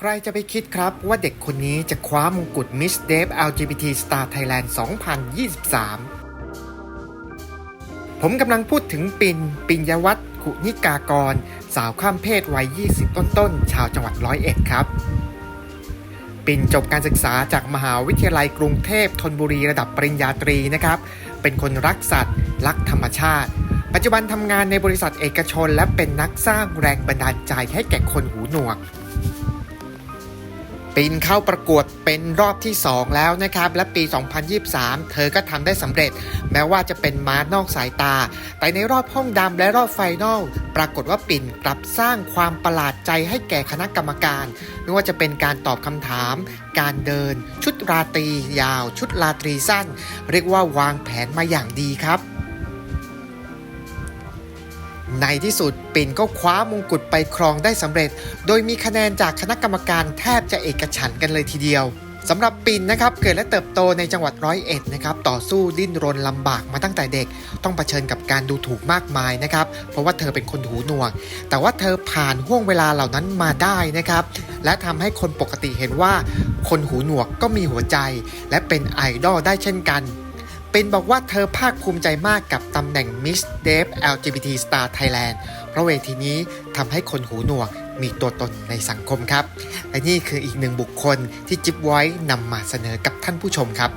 ใครจะไปคิดครับว่าเด็กคนนี้จะคว้ามงกุฎ Miss d e v LGBT Star Thailand 2023 ผมกำลังพูดถึงปิน ปิญญวัฒน์ขุนิกากร สาวข้ามเพศวัย 20 ต้นๆ ชาวจังหวัดร้อยเอ็ดครับ ปินจบการศึกษาจากมหาวิทยาลัยกรุงเทพธนบุรีระดับปริญญาตรีนะครับ เป็นคนรักสัตว์ รักธรรมชาติ ปัจจุบันทำงานในบริษัทเอกชน และเป็นนักสร้างแรงบันดาลใจให้แก่คนหูหนวก ปินเข้าประกวดเป็นรอบที่ 2 แล้วนะครับ และปี 2023 เธอก็ทำได้สำเร็จ แม้ว่าจะเป็นม้านอกสายตา แต่ในรอบห้องดำและรอบไฟนอลปรากฏว่าปิ่นกลับสร้างความประหลาดใจให้แก่คณะกรรมการ ไม่ว่าจะเป็นการตอบคำถาม การเดิน ชุดราตรียาว ชุดราตรีสั้น เรียกว่าวางแผนมาอย่างดีครับ ในที่สุดปิ่นก็คว้ามงกุฎไปครองได้สำเร็จ โดยมีคะแนนจากคณะกรรมการแทบจะเอกฉันกันเลยทีเดียวสำหรับปิ่นนะครับเกิดและเติบโตในจังหวัดร้อยเอ็ดนะครับต่อสู้ดิ้นรนลำบากมาตั้งแต่เด็ก ต้องเผชิญกับการดูถูกมากมายนะครับเพราะว่าเธอเป็นคนหูหนวก แต่ว่าเธอผ่านห่วงเวลาเหล่านั้นมาได้นะครับและทำให้คนปกติเห็นว่า คนหูหนวกก็มีหัวใจ และเป็นไอดอลได้เช่นกัน ป็นบอกว่าเธอภาคภูมิใจมากกับตำแหน่ง Miss d e v LGBT Star Thailand เพราะเวทีนี้ทำให้คนหูหนวกมีตัวตนในสังคมครับ และนี่คืออีกหนึ่งบุคคลที่จิ๊บไว้นำมาเสนอกับท่านผู้ชมครับ